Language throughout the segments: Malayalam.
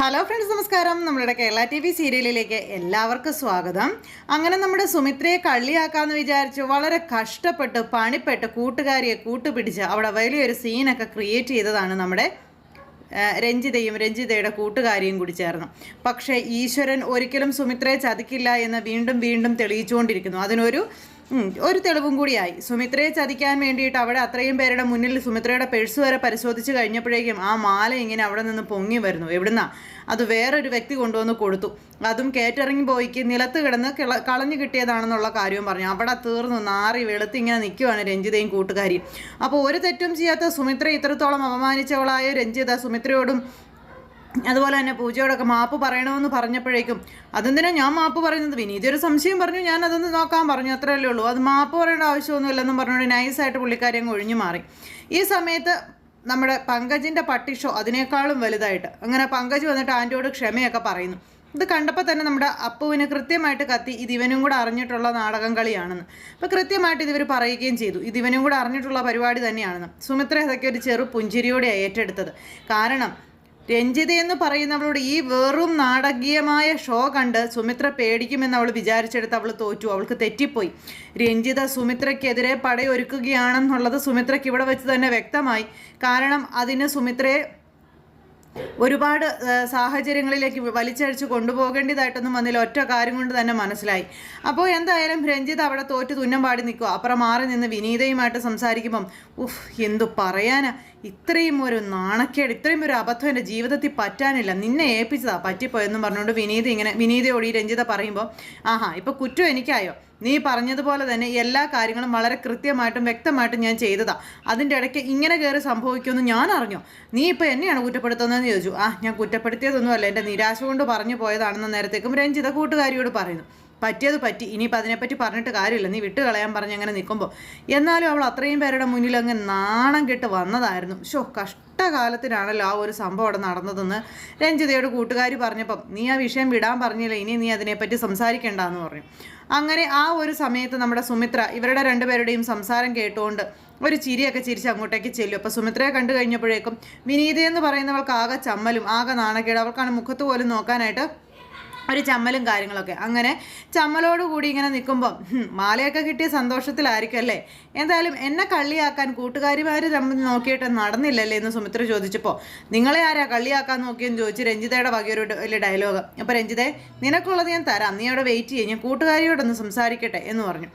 ഹലോ ഫ്രണ്ട്സ് നമസ്കാരം. നമ്മളുടെ കേരള ടി വി സീരിയലിലേക്ക് എല്ലാവർക്കും സ്വാഗതം. അങ്ങനെ നമ്മുടെ സുമിത്രയെ കള്ളിയാക്കാമെന്ന് വിചാരിച്ച് വളരെ കഷ്ടപ്പെട്ട് പണിപ്പെട്ട് കൂട്ടുകാരിയെ കൂട്ടുപിടിച്ച് അവിടെ വലിയൊരു സീനൊക്കെ ക്രിയേറ്റ് ചെയ്തതാണ് നമ്മുടെ രഞ്ജിതയും രഞ്ജിതയുടെ കൂട്ടുകാരിയും കൂടി ചേർന്നു. പക്ഷേ ഈശ്വരൻ ഒരിക്കലും സുമിത്രയെ ചതിക്കില്ല എന്ന് വീണ്ടും വീണ്ടും തെളിയിച്ചുകൊണ്ടിരിക്കുന്നു. അതിനൊരു ഒരു തെളിവും കൂടിയായി. സുമിത്രയെ ചതിക്കാൻ വേണ്ടിയിട്ട് അവിടെ അത്രയും പേരുടെ മുന്നിൽ സുമിത്രയുടെ പേഴ്സ് വരെ പരിശോധിച്ച് കഴിഞ്ഞപ്പോഴേക്കും ആ മാല ഇങ്ങനെ അവിടെ നിന്ന് പൊങ്ങി വരുന്നു. എവിടുന്നാ? അത് വേറൊരു വ്യക്തി കൊണ്ടുവന്ന് കൊടുത്തു. അതും കേറ്ററിംഗ് ബോയ്ക്ക് നിലത്ത് കിടന്ന് കിള കളഞ്ഞു കിട്ടിയതാണെന്നുള്ള കാര്യവും പറഞ്ഞു. അവിടെ തീർന്നു നാറി വെളുത്ത് ഇങ്ങനെ നിൽക്കുവാണ് രഞ്ജിതയും കൂട്ടുകാരിയും. അപ്പോൾ ഒരു തെറ്റും ചെയ്യാത്ത സുമിത്ര ഇത്രത്തോളം അപമാനിച്ചവളായ രഞ്ജിത സുമിത്രയോടും അതുപോലെ തന്നെ പൂജയോടൊക്കെ മാപ്പ് പറയണമെന്ന് പറഞ്ഞപ്പോഴേക്കും അതെന്തിനാ ഞാൻ മാപ്പ് പറയുന്നത്? വിനീതി ഒരു സംശയം പറഞ്ഞു ഞാൻ അതൊന്ന് നോക്കാൻ പറഞ്ഞു അത്രയല്ലേ ഉള്ളൂ. അത് മാപ്പ് പറയേണ്ട ആവശ്യമൊന്നുമില്ലെന്നും പറഞ്ഞുകൊണ്ട് നൈസായിട്ട് പുള്ളിക്കാരി അങ്ങ് ഒഴിഞ്ഞു മാറി. ഈ സമയത്ത് നമ്മുടെ പങ്കജിന്റെ പട്ടിഷോ അതിനേക്കാളും വലുതായിട്ട് അങ്ങനെ പങ്കജ് വന്നിട്ട് ആന്റിയോട് ക്ഷമയൊക്കെ പറയുന്നു. ഇത് കണ്ടപ്പോൾ തന്നെ നമ്മുടെ അപ്പുവിന് കൃത്യമായിട്ട് കത്തി ഇത് ഇവനും കൂടെ അറിഞ്ഞിട്ടുള്ള നാടകം കളിയാണെന്ന്. അപ്പോൾ കൃത്യമായിട്ട് ഇതിവർ പറയുകയും ചെയ്തു ഇത് ഇവനും കൂടെ അറിഞ്ഞിട്ടുള്ള പരിപാടി തന്നെയാണെന്ന്. സുമിത്ര ഇതൊക്കെ ഒരു ചെറു പുഞ്ചിരിയോടെയാണ് ഏറ്റെടുത്തത്. കാരണം രഞ്ജിത എന്ന് പറയുന്നവളോട് ഈ വെറും നാടകീയമായ ഷോ കണ്ട് സുമിത്ര പേടിക്കുമെന്ന് അവൾ വിചാരിച്ചെടുത്ത് അവൾ തോറ്റു. അവൾക്ക് തെറ്റിപ്പോയി. രഞ്ജിത സുമിത്രയ്ക്കെതിരെ പടയൊരുക്കുകയാണെന്നുള്ളത് സുമിത്രയ്ക്ക് ഇവിടെ വെച്ച് തന്നെ വ്യക്തമായി. കാരണം അതിന് സുമിത്രയെ ഒരുപാട് സാഹചര്യങ്ങളിലേക്ക് വലിച്ചഴിച്ച് കൊണ്ടുപോകേണ്ടതായിട്ടൊന്നും വന്നില്ല. ഒറ്റ കാര്യം കൊണ്ട് തന്നെ മനസ്സിലായി. അപ്പോൾ എന്തായാലും രഞ്ജിത്ത് അവിടെ തോറ്റ് തുന്നം പാടി നിൽക്കുക. അപ്പുറം മാറി നിന്ന് വിനീതയുമായിട്ട് സംസാരിക്കുമ്പം ഉഫ് എന്തു പറയാനാ? ഇത്രയും ഒരു നാണക്കേട് ഇത്രയും ഒരു അബദ്ധം എന്റെ ജീവിതത്തിൽ പറ്റാനില്ല. നിന്നെ ഏൽപ്പിച്ചതാ പറ്റിപ്പോയെന്നും പറഞ്ഞുകൊണ്ട് വിനീത ഇങ്ങനെ വിനീതയോട് ഈ രഞ്ജിത പറയുമ്പോൾ ആഹാ ഇപ്പോൾ കുറ്റം എനിക്കായോ? നീ പറഞ്ഞതുപോലെ തന്നെ എല്ലാ കാര്യങ്ങളും വളരെ കൃത്യമായിട്ടും വ്യക്തമായിട്ടും ഞാൻ ചെയ്തതാണ് അതിന്റെ ഇടയ്ക്ക് ഇങ്ങനെ കയറി സംഭവിക്കുമെന്ന് ഞാൻ അറിഞ്ഞോ. നീ ഇപ്പോൾ എന്നെയാണ് കുറ്റപ്പെടുത്തുന്നതെന്ന് ചോദിച്ചു. ആ ഞാൻ കുറ്റപ്പെടുത്തിയതൊന്നുമല്ല എന്റെ നിരാശ കൊണ്ട് പറഞ്ഞു പോയതാണെന്ന് നേരത്തേക്കും രഞ്ജിത കൂട്ടുകാരിയോട് പറയുന്നു. പറ്റിയത് പറ്റി. ഇനിയിപ്പോൾ അതിനെപ്പറ്റി പറഞ്ഞിട്ട് കാര്യമില്ല. നീ വിട്ട് കളയാൻ പറഞ്ഞ് അങ്ങനെ നിൽക്കുമ്പോൾ എന്നാലും അവൾ അത്രയും പേരുടെ മുന്നിൽ അങ്ങ് നാണം കെട്ട് വന്നതായിരുന്നു. ഷോ കഷ്ടകാലത്തിനാണല്ലോ ആ ഒരു സംഭവം അവിടെ നടന്നതെന്ന് രഞ്ജിതയോട് കൂട്ടുകാരി പറഞ്ഞപ്പം നീ ആ വിഷയം വിടാൻ പറഞ്ഞില്ല. ഇനി നീ അതിനെപ്പറ്റി സംസാരിക്കേണ്ടെന്ന് പറഞ്ഞു. അങ്ങനെ ആ ഒരു സമയത്ത് നമ്മുടെ സുമിത്ര ഇവരുടെ രണ്ടുപേരുടെയും സംസാരം കേട്ടുകൊണ്ട് ഒരു ചിരിയൊക്കെ ചിരിച്ച് അങ്ങോട്ടേക്ക് ചെല്ലും. അപ്പോൾ സുമിത്രയെ കണ്ടു കഴിഞ്ഞപ്പോഴേക്കും വിനീതയെന്ന് പറയുന്നവൾക്ക് ആകെ ചമ്മലും ആകെ നാണക്കേട്. അവൾക്കാണ് മുഖത്ത് പോലും നോക്കാനായിട്ട് ഒരു ചമ്മലും കാര്യങ്ങളൊക്കെ. അങ്ങനെ ചമ്മലോട് കൂടി ഇങ്ങനെ നിൽക്കുമ്പം ഹും, മാലയൊക്കെ കിട്ടിയ സന്തോഷത്തിലായിരിക്കും അല്ലേ? എന്തായാലും എന്നെ കള്ളിയാക്കാൻ കൂട്ടുകാരിമാർ തമ്മിൽ നോക്കിയിട്ട് നടന്നില്ലല്ലേ? എന്ന് സുമിത്ര ചോദിച്ചപ്പോൾ നിങ്ങളെ ആരാ കള്ളിയാക്കാൻ നോക്കിയെന്ന് ചോദിച്ച് രഞ്ജിതയുടെ വകയൊരു വലിയ ഡയലോഗ് അപ്പോൾ രഞ്ജിതെ നിനക്കുള്ളത് ഞാൻ തരാം. നീ അവിടെ വെയിറ്റ് ചെയ്യും. ഞാൻ കൂട്ടുകാരിയോടൊന്ന് സംസാരിക്കട്ടെ എന്ന് പറഞ്ഞു.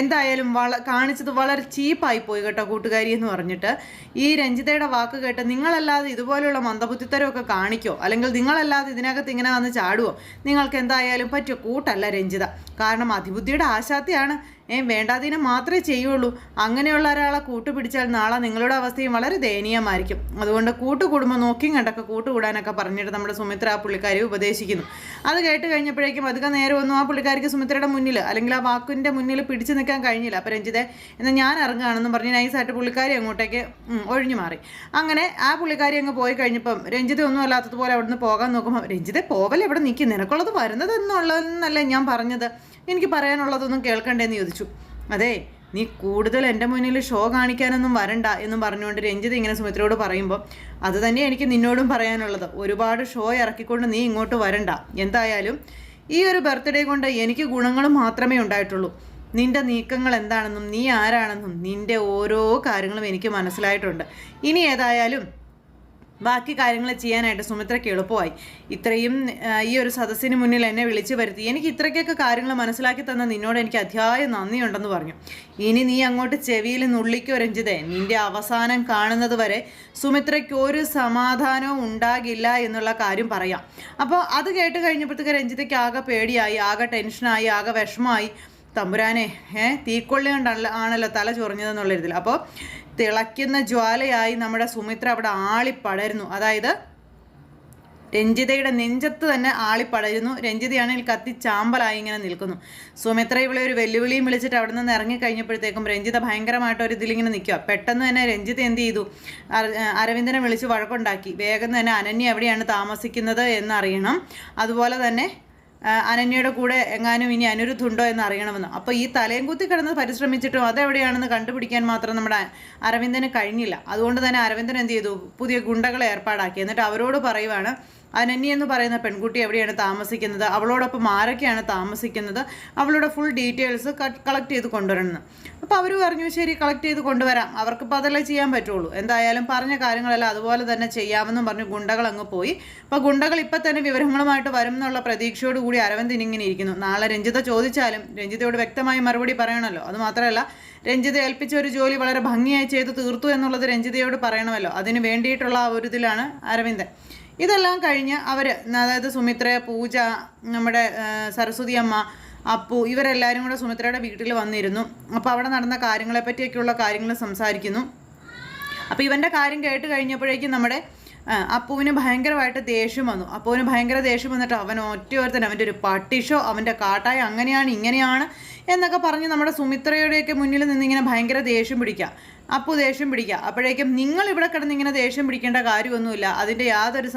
എന്തായാലും വള കാണിച്ചത് വളരെ ചീപ്പായി പോയി കേട്ടോ കൂട്ടുകാരി എന്ന് പറഞ്ഞിട്ട്. ഈ രഞ്ജിതയുടെ വാക്ക് കേട്ട് നിങ്ങളല്ലാതെ ഇതുപോലെയുള്ള മന്ദബുദ്ധിത്തരമൊക്കെ കാണിക്കോ? അല്ലെങ്കിൽ നിങ്ങളല്ലാതെ ഇതിനകത്ത് ഇങ്ങനെ വന്ന് ചാടുവോ? നിങ്ങൾക്ക് എന്തായാലും പറ്റുമോ കൂട്ടല്ല രഞ്ജിത. കാരണം അതിബുദ്ധിയുടെ ആശാത്തിയാണ് ഏ വേണ്ടാതിനെ മാത്രമേ ചെയ്യുള്ളൂ. അങ്ങനെയുള്ള ഒരാളെ കൂട്ടുപിടിച്ചാൽ നാളെ നിങ്ങളുടെ അവസ്ഥയും വളരെ ദയനീയമായിരിക്കും. അതുകൊണ്ട് കൂട്ടുകുടുംബം നോക്കിയും കണ്ടൊക്കെ കൂട്ടുകൂടാനൊക്കെ പറഞ്ഞിട്ട് നമ്മുടെ സുമിത്ര ആ പുള്ളിക്കാരി ഉപദേശിക്കുന്നു. അത് കേട്ട് കഴിഞ്ഞപ്പോഴേക്കും അധികം നേരം ഒന്നും ആ പുള്ളിക്കാരിക്ക് സുമിത്രയുടെ മുന്നിൽ അല്ലെങ്കിൽ ആ വാക്കിന്റെ മുന്നിൽ പിടിച്ചു നിൽക്കാൻ കഴിഞ്ഞില്ല. അപ്പം രഞ്ജിതെ എന്നാൽ ഞാൻ ഇറങ്ങുകയാണെന്നും പറഞ്ഞ് നൈസായിട്ട് പുള്ളിക്കാരി അങ്ങോട്ടേക്ക് ഒഴിഞ്ഞു മാറി. അങ്ങനെ ആ പുള്ളിക്കാരി അങ്ങ് പോയി കഴിഞ്ഞപ്പം രഞ്ജിത ഒന്നും അല്ലാത്തതുപോലെ അവിടുന്ന് പോകാൻ നോക്കുമ്പോൾ രഞ്ജിതെ പോവല്ലേ ഇവിടെ നിൽക്കും നിനക്കുള്ളത് വരുന്നത് എന്നുള്ളതെന്നല്ലേ ഞാൻ പറഞ്ഞത്? എനിക്ക് പറയാനുള്ളതൊന്നും കേൾക്കണ്ടേന്ന് ചോദിച്ചു. അതെ നീ കൂടുതൽ എന്റെ മുന്നിൽ ഷോ കാണിക്കാനൊന്നും വരണ്ട എന്നും പറഞ്ഞുകൊണ്ട് രഞ്ജിത് ഇങ്ങനെ സുമിത്രയോട് പറയുമ്പോൾ അത് തന്നെ എനിക്ക് നിന്നോടും പറയാനുള്ളത്. ഒരുപാട് ഷോ ഇറക്കിക്കൊണ്ട് നീ ഇങ്ങോട്ട് വരണ്ട. എന്തായാലും ഈ ഒരു ബർത്ത്ഡേ കൊണ്ട് എനിക്ക് ഗുണങ്ങൾ മാത്രമേ ഉണ്ടായിട്ടുള്ളൂ. നിന്റെ നീക്കങ്ങൾ എന്താണെന്നും നീ ആരാണെന്നും നിന്റെ ഓരോ കാര്യങ്ങളും എനിക്ക് മനസ്സിലായിട്ടുണ്ട്. ഇനി ഏതായാലും ബാക്കി കാര്യങ്ങൾ ചെയ്യാനായിട്ട് സുമിത്രയ്ക്ക് എളുപ്പമായി. ഇത്രയും ഈ ഒരു സദസ്സിന് മുന്നിൽ എന്നെ വിളിച്ചു വരുത്തി. എനിക്ക് ഇത്രയ്ക്കൊക്കെ കാര്യങ്ങൾ മനസ്സിലാക്കി തന്ന നിന്നോട് എനിക്ക് അധ്യായ നന്ദിയുണ്ടെന്ന് പറഞ്ഞു. ഇനി നീ അങ്ങോട്ട് ചെവിയിൽ നുള്ളിക്കോ രഞ്ജിതേ. നിന്റെ അവസാനം കാണുന്നത് വരെ സുമിത്രയ്ക്ക് ഒരു സമാധാനവും ഉണ്ടാകില്ല എന്നുള്ള കാര്യം പറയാം. അപ്പോൾ അത് കേട്ട് കഴിഞ്ഞപ്പോഴത്തേക്ക് രഞ്ജിതയ്ക്ക് ആകെ പേടിയായി ആകെ ടെൻഷനായി ആകെ വിഷമമായി. തമ്പുരാനെ ഏ തീക്കൊള്ളി കൊണ്ടല്ല ആണല്ലോ തല ചൊറിഞ്ഞതെന്നുള്ള ഇതിൽ അപ്പോൾ തിളയ്ക്കുന്ന ജ്വാലയായി നമ്മുടെ സുമിത്ര അവിടെ ആളിപ്പടരുന്നു. അതായത് രഞ്ജിതയുടെ നെഞ്ചത്ത് തന്നെ ആളിപ്പടരുന്നു. രഞ്ജിതയാണെങ്കിൽ കത്തി ചാമ്പലായി ഇങ്ങനെ നിൽക്കുന്നു. സുമിത്ര ഇവിടെ ഒരു വെല്ലുവിളിയും വിളിച്ചിട്ട് അവിടെ നിന്ന് ഇറങ്ങി കഴിഞ്ഞപ്പോഴത്തേക്കും രഞ്ജിത ഭയങ്കരമായിട്ട് ഒരു ഇതിലിങ്ങനെ നിൽക്കുക പെട്ടെന്ന് തന്നെ രഞ്ജിത എന്ത് ചെയ്തു? അരവിന്ദനെ വിളിച്ച് വഴക്കുണ്ടാക്കി. വേഗം തന്നെ അനന്യ എവിടെയാണ് താമസിക്കുന്നത് എന്നറിയണം. അതുപോലെ തന്നെ അനന്യയുടെ കൂടെ എങ്ങാനും ഇനി അനിരുദ്ധുണ്ടോ എന്ന് അറിയണമെന്ന്. അപ്പോൾ ഈ തലയും കുത്തി കിടന്ന് പരിശ്രമിച്ചിട്ടും അതെവിടെയാണെന്ന് കണ്ടുപിടിക്കാൻ മാത്രം നമ്മുടെ അരവിന്ദന് കഴിഞ്ഞില്ല. അതുകൊണ്ട് തന്നെ അരവിന്ദൻ എന്ത് ചെയ്തു? പുതിയ ഗുണ്ടകളെ ഏർപ്പാടാക്കി. എന്നിട്ട് അവരോട് പറയുവാണ് അനന്യ എന്ന് പറയുന്ന പെൺകുട്ടി എവിടെയാണ് താമസിക്കുന്നത്? അവളോടൊപ്പം ആരൊക്കെയാണ് താമസിക്കുന്നത്? അവളുടെ ഫുൾ ഡീറ്റെയിൽസ് കളക്ട് ചെയ്ത് കൊണ്ടുവരണം. അപ്പോൾ അവർ പറഞ്ഞു ശരി കളക്ട് ചെയ്ത് കൊണ്ടുവരാം. അവർക്കിപ്പോൾ അതല്ലേ ചെയ്യാൻ പറ്റുള്ളൂ. എന്തായാലും പറഞ്ഞ കാര്യങ്ങളെല്ലാം അതുപോലെ തന്നെ ചെയ്യാമെന്നും പറഞ്ഞു ഗുണ്ടകൾ അങ്ങ് പോയി. അപ്പോൾ ഗുണ്ടകൾ ഇപ്പം തന്നെ വിവരങ്ങളുമായിട്ട് വരും എന്നുള്ള പ്രതീക്ഷയോട് കൂടി അരവിന്ദ് ഇങ്ങനെ ഇരിക്കുന്നു. നാളെ രഞ്ജിത ചോദിച്ചാലും രഞ്ജിതയോട് വ്യക്തമായി മറുപടി പറയണമല്ലോ. അത് മാത്രമല്ല രഞ്ജിത ഏൽപ്പിച്ച ഒരു ജോലി വളരെ ഭംഗിയായി ചെയ്ത് തീർത്തു എന്നുള്ളത് രഞ്ജിതയോട് പറയണമല്ലോ. അതിന് വേണ്ടിയിട്ടുള്ള ആ ഒരു ഇതിലാണ് അരവിന്ദൻ ഇതെല്ലാം കഴിഞ്ഞ് അവർ അതായത് സുമിത്ര പൂജ നമ്മുടെ സരസ്വതി അമ്മ അപ്പു ഇവരെല്ലാവരും കൂടെ സുമിത്രയുടെ വീട്ടിൽ വന്നിരുന്നു. അപ്പോൾ അവിടെ നടന്ന കാര്യങ്ങളെപ്പറ്റിയൊക്കെയുള്ള കാര്യങ്ങൾ സംസാരിക്കുന്നു. അപ്പോൾ ഇവന്റെ കാര്യം കേട്ട് കഴിഞ്ഞപ്പോഴേക്കും നമ്മുടെ അപ്പുവിന് ഭയങ്കരമായിട്ട് ദേഷ്യം വന്നു. അപ്പുവിന് ഭയങ്കര ദേഷ്യം വന്നിട്ട് അവൻ ഒറ്റയോർത്തൻ അവന്റെ ഒരു പട്ടിഷോ അവന്റെ കാട്ടായ അങ്ങനെയാണ് ഇങ്ങനെയാണ് എന്നൊക്കെ പറഞ്ഞ് നമ്മുടെ സുമിത്രയുടെയൊക്കെ മുന്നിൽ നിന്നിങ്ങനെ ഭയങ്കര ദേഷ്യം പിടിക്കുക അപ്പു ദേഷ്യം പിടിക്കുക അപ്പോഴേക്കും നിങ്ങൾ ഇവിടെ കിടന്ന് ഇങ്ങനെ ദേഷ്യം പിടിക്കേണ്ട കാര്യമൊന്നുമില്ല. അതിന്റെ യാതൊരു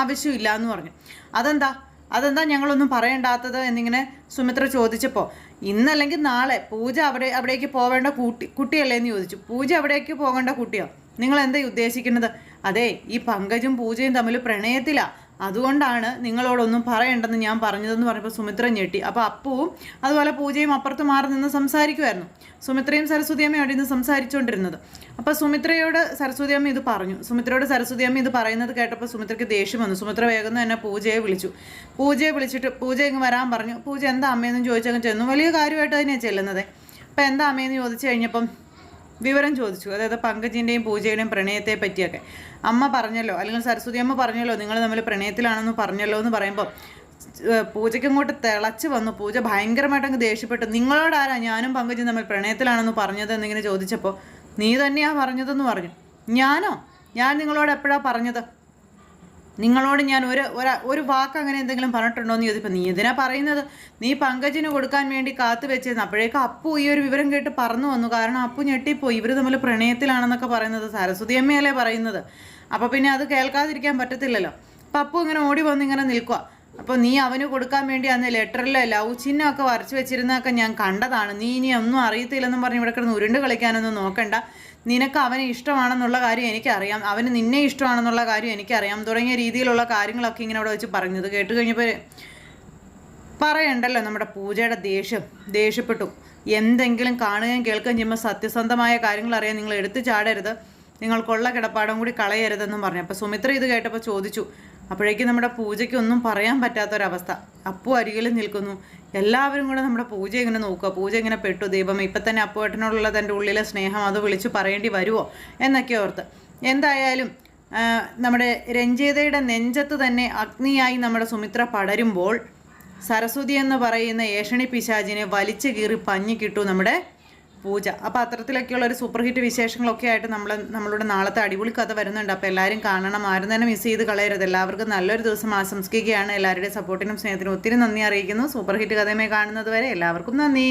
ആവശ്യമില്ല എന്ന് പറഞ്ഞു. അതെന്താ? അതെന്താ ഞങ്ങളൊന്നും പറയണ്ടാത്തത് എന്നിങ്ങനെ സുമിത്ര ചോദിച്ചപ്പോൾ ഇന്നല്ലെങ്കിൽ നാളെ പൂജ അവിടെ അവിടേക്ക് പോവേണ്ട കുട്ടി കുട്ടിയല്ലേ? എന്ന് ചോദിച്ചു. പൂജ അവിടേക്ക് പോകേണ്ട കുട്ടിയോ? നിങ്ങൾ എന്താ ഉദ്ദേശിക്കുന്നത്? അതെ ഈ പങ്കജും പൂജയും തമ്മിൽ പ്രണയത്തിലാ. അതുകൊണ്ടാണ് നിങ്ങളോടൊന്നും പറയണ്ടെന്ന് ഞാൻ പറഞ്ഞതെന്ന് പറഞ്ഞപ്പോൾ സുമിത്ര ഞെട്ടി. അപ്പോൾ അപ്പുവും അതുപോലെ പൂജയും അപ്പുറത്ത് മാറി നിന്ന് സംസാരിക്കുമായിരുന്നു സുമിത്രയും സരസ്വതിയമ്മയും അവിടെ നിന്ന് സംസാരിച്ചുകൊണ്ടിരുന്നത് അപ്പോൾ സുമിത്രയോട് സരസ്വതിയമ്മ ഇത് പറഞ്ഞു. സുമിത്രയോട് സരസ്വതിയമ്മ ഇത് പറയുന്നത് കേട്ടപ്പോൾ സുമിത്രയ്ക്ക് ദേഷ്യം വന്നു. സുമിത്ര വേഗം തന്നെ പൂജയെ വിളിച്ചു. പൂജയെ വിളിച്ചിട്ട് പൂജ ഇങ്ങ് വരാൻ പറഞ്ഞു. പൂജ എന്താ അമ്മയെന്ന് ചോദിച്ചങ്ങ് ചെന്നു? വലിയ കാര്യമായിട്ട് തന്നെയാണ് ചെല്ലുന്നത്. അപ്പോൾ എന്താ അമ്മയെന്ന് ചോദിച്ചു കഴിഞ്ഞപ്പം വിവരം ചോദിച്ചു. അതായത് പങ്കജിന്റെയും പൂജയുടെയും പ്രണയത്തെ പറ്റിയൊക്കെ. അമ്മ പറഞ്ഞല്ലോ അല്ലെങ്കിൽ സരസ്വതി അമ്മ പറഞ്ഞല്ലോ നിങ്ങൾ തമ്മിൽ പ്രണയത്തിലാണെന്ന് പറഞ്ഞല്ലോ എന്ന് പറയുമ്പോൾ പൂജയ്ക്ക് അങ്ങോട്ട് തിളച്ച് വന്നു. പൂജ ഭയങ്കരമായിട്ട് അങ്ങ് ദേഷ്യപ്പെട്ടു നിങ്ങളോടാരാ ഞാനും പങ്കജും തമ്മിൽ പ്രണയത്തിലാണെന്ന് പറഞ്ഞത് എന്നിങ്ങനെ ചോദിച്ചപ്പോൾ നീ തന്നെയാ പറഞ്ഞതെന്ന് പറഞ്ഞു. ഞാനോ? ഞാൻ നിങ്ങളോട് എപ്പോഴാണ് പറഞ്ഞത്? നിങ്ങളോട് ഞാൻ ഒരു ഒരു- വാക്ക് അങ്ങനെ എന്തെങ്കിലും പറഞ്ഞിട്ടുണ്ടോ എന്ന് ചോദിച്ചപ്പോൾ നീ എന്തിനാ പറയുന്നത്? നീ പങ്കജിന് കൊടുക്കാൻ വേണ്ടി കാത്തു വെച്ചിരുന്നു അപ്പോഴേക്കും അപ്പു ഈ ഒരു വിവരം കേട്ട് പറന്നു വന്നു. കാരണം അപ്പു ഞെട്ടിപ്പോയി. ഇവർ തമ്മിൽ പ്രണയത്തിലാണെന്നൊക്കെ പറയുന്നത് സരസ്വതി അമ്മയല്ലേ പറയുന്നത്. അപ്പോൾ പിന്നെ അത് കേൾക്കാതിരിക്കാൻ പറ്റത്തില്ലല്ലോ. അപ്പം അപ്പു ഇങ്ങനെ ഓടി വന്ന് ഇങ്ങനെ നിൽക്കുക അപ്പോൾ നീ അവന് കൊടുക്കാൻ വേണ്ടി അന്ന് ലെറ്ററിൽ ലവ് ചിഹ്നമൊക്കെ വരച്ചു വെച്ചിരുന്നൊക്കെ ഞാൻ കണ്ടതാണ്. നീ ഇനി ഒന്നും അറിയത്തില്ലെന്നും പറഞ്ഞ് ഇവിടെ കിടന്ന് ഉരുണ്ട് കളിക്കാനൊന്നും നോക്കണ്ട. നിനക്ക് അവനെ ഇഷ്ടമാണെന്നുള്ള കാര്യം എനിക്കറിയാം. അവന് നിന്നെ ഇഷ്ടമാണെന്നുള്ള കാര്യം എനിക്കറിയാം. തുടങ്ങിയ രീതിയിലുള്ള കാര്യങ്ങളൊക്കെ ഇങ്ങനെ അവിടെ വെച്ച് പറഞ്ഞത് കേട്ട് കഴിഞ്ഞപ്പോൾ പറയണ്ടല്ലോ നമ്മുടെ പൂജയുടെ ദേഷ്യം ദേഷ്യപ്പെട്ടു. എന്തെങ്കിലും കാണുകയും കേൾക്കുകയും ചെയ്യുമ്പോൾ സത്യസന്ധമായ കാര്യങ്ങൾ അറിയാൻ നിങ്ങൾ എടുത്തു ചാടരുത്. നിങ്ങൾക്കുള്ള കിടപ്പാടും കൂടി കളയരുതെന്നും പറഞ്ഞു. അപ്പോൾ സുമിത്ര ഇത് കേട്ടപ്പോൾ ചോദിച്ചു അപ്പോഴേക്കും നമ്മുടെ പൂജയ്ക്ക് ഒന്നും പറയാൻ പറ്റാത്തൊരവസ്ഥ. അപ്പു അരികിൽ നിൽക്കുന്നു. എല്ലാവരും കൂടെ നമ്മുടെ പൂജ ഇങ്ങനെ നോക്കുക. പൂജ ഇങ്ങനെ പെട്ടു. ദൈവം ഇപ്പം തന്നെ അപ്പുവേട്ടനോടുള്ള തന്റെ ഉള്ളിലെ സ്നേഹം അത് വിളിച്ചു പറയേണ്ടി വരുമോ എന്നൊക്കെ ഓർത്ത്. എന്തായാലും നമ്മുടെ രഞ്ജിതയുടെ നെഞ്ചത്ത് തന്നെ അഗ്നിയായി നമ്മുടെ സുമിത്ര പടരുമ്പോൾ സരസ്വതി എന്ന് പറയുന്ന ഏഷണി പിശാചിനെ വലിച്ചു കീറി പഞ്ഞി കിട്ടു നമ്മുടെ പൂജ. അപ്പോൾ അത്തരത്തിലൊക്കെയുള്ള ഒരു സൂപ്പർ ഹിറ്റ് വിശേഷങ്ങളൊക്കെ ആയിട്ട് നമ്മൾ നമ്മളുടെ നാളത്തെ അടിപൊളി കഥ വരുന്നുണ്ട്. അപ്പോൾ എല്ലാവരും കാണണം. ആരും തന്നെ മിസ് ചെയ്ത് കളയരുത്. എല്ലാവർക്കും നല്ലൊരു ദിവസം ആശംസിക്കുകയാണ്. എല്ലാവരുടെയും സപ്പോർട്ടിനും സ്നേഹത്തിനും ഒത്തിരി നന്ദി അറിയിക്കുന്നു. സൂപ്പർ ഹിറ്റ് കഥയുമായി കാണുന്നത് വരെ എല്ലാവർക്കും നന്ദി.